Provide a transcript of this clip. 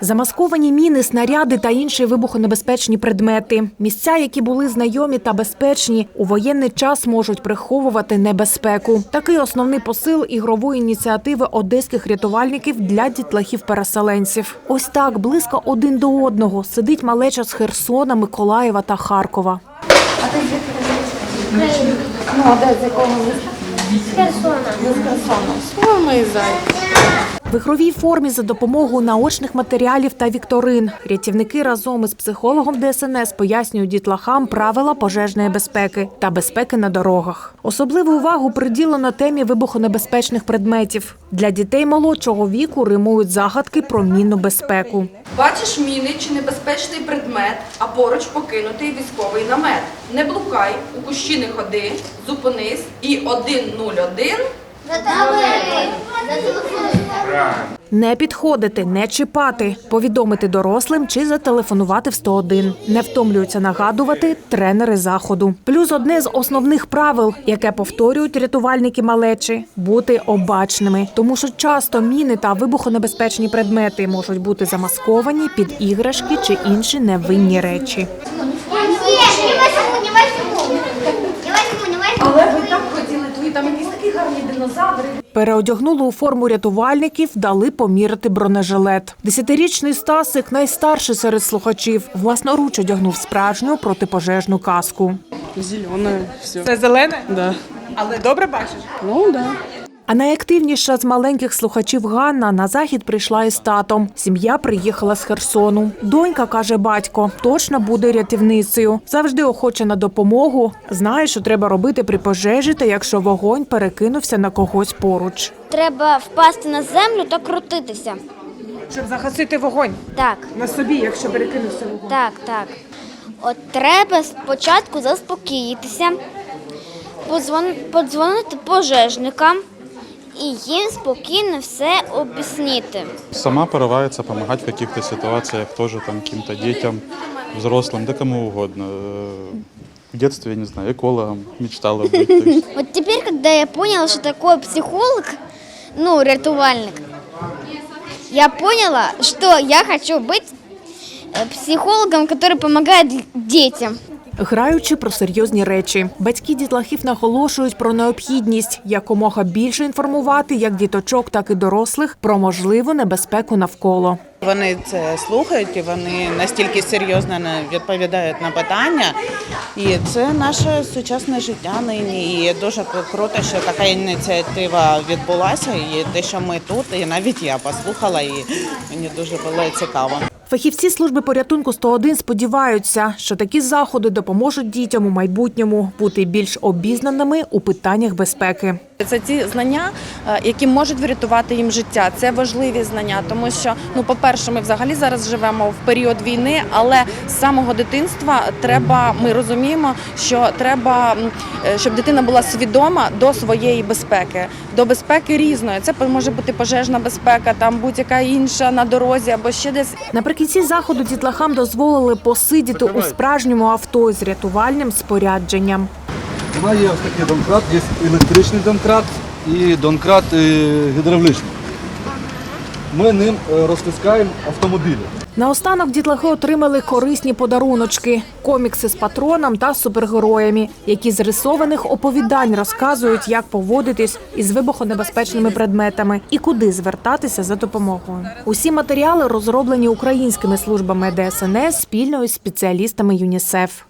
Замасковані міни, снаряди та інші вибухонебезпечні предмети. Місця, які були знайомі та безпечні, у воєнний час можуть приховувати небезпеку. Такий основний посил ігрової ініціативи одеських рятувальників для дітлахів-переселенців. Ось так близько один до одного сидить малеча з Херсона, Миколаєва та Харкова. Ну, а де з якого міста? Херсона. З Херсона. Мої зайці. В ігровій формі за допомогою наочних матеріалів та вікторин рятівники разом із психологом ДСНС пояснюють дітлахам правила пожежної безпеки та безпеки на дорогах. Особливу увагу приділено темі вибухонебезпечних предметів. Для дітей молодшого віку римують загадки про мінну безпеку. Бачиш міни чи небезпечний предмет, а поруч покинутий військовий намет. Не блукай, у кущі не ходи, зупинись і 101 Не підходити, не чіпати, повідомити дорослим чи зателефонувати в 101. Не втомлюються нагадувати тренери заходу. Плюс одне з основних правил, яке повторюють рятувальники малечі бути обачними, тому що часто міни та вибухонебезпечні предмети можуть бути замасковані під іграшки чи інші невинні речі. Нет, не возьму, не возьму. Не возьму, не возьму. Але ви так хотіли, твої там якісь такі гарні динозаври. Переодягнули у форму рятувальників, дали поміряти бронежилет. Десятирічний Стасик, найстарший серед слухачів, власноруч одягнув справжню протипожежну каску. Зелене, все. Це зелене? Да. Але добре бачиш? Ну да. А найактивніша з маленьких слухачів Ганна на захід прийшла із татом. Сім'я приїхала з Херсону. Донька каже батько, точно буде рятівницею. Завжди охоче на допомогу. Знає, що треба робити при пожежі, та якщо вогонь перекинувся на когось поруч. Треба впасти на землю та крутитися. Щоб загасити вогонь Так, на собі, якщо перекинувся вогонь. так, так. От треба спочатку заспокоїтися, подзвон- подзвонити пожежникам і їм спокійно все об'яснити. Сама порывается помогать в каких-то ситуациях тоже там каким-то детям, взрослым, да кому угодно. Э, В детстве, я не знаю, экологом мечтала быть. то есть Вот теперь, когда я поняла, что такое психолог, ну, рятувальник, я поняла, что я хочу быть э, психологом, который помогает детям. Граючи про серйозні речі, батьки дітлахів наголошують про необхідність якомога більше інформувати як діточок, так і дорослих про можливу небезпеку навколо. Вони це слухають і вони настільки серйозно не відповідають на питання. І це наше сучасне життя нині. І дуже круто, що така ініціатива відбулася. І те, що ми тут, і навіть я послухала, і мені дуже було цікаво. Фахівці служби порятунку 101 сподіваються, що такі заходи допоможуть дітям у майбутньому бути більш обізнаними у питаннях безпеки. Це ті знання, е, які можуть врятувати їм життя. Це важливі знання, тому що ну, по-перше, ми взагалі зараз живемо в період війни, але з самого дитинства треба. Ми розуміємо, що треба, е, щоб дитина була свідома до своєї безпеки, до безпеки різної. Це може бути пожежна безпека, там будь-яка інша на дорозі або ще десь. Наприкінці заходу дітлахам дозволили посидіти у справжньому авто з рятувальним спорядженням. У нас є ось такий домкрат, є електричний домкрат і домкрат е, гідравлічний. Ми ним е, розтискаємо автомобілі. Наостанок дітлахи отримали корисні подаруночки, комікси з патроном та супергероями, які з рисованих оповідань розказують, як поводитись із вибухонебезпечними предметами і куди звертатися за допомогою. Усі матеріали розроблені українськими службами ДСНС спільно із спеціалістами ЮНІСЕФ.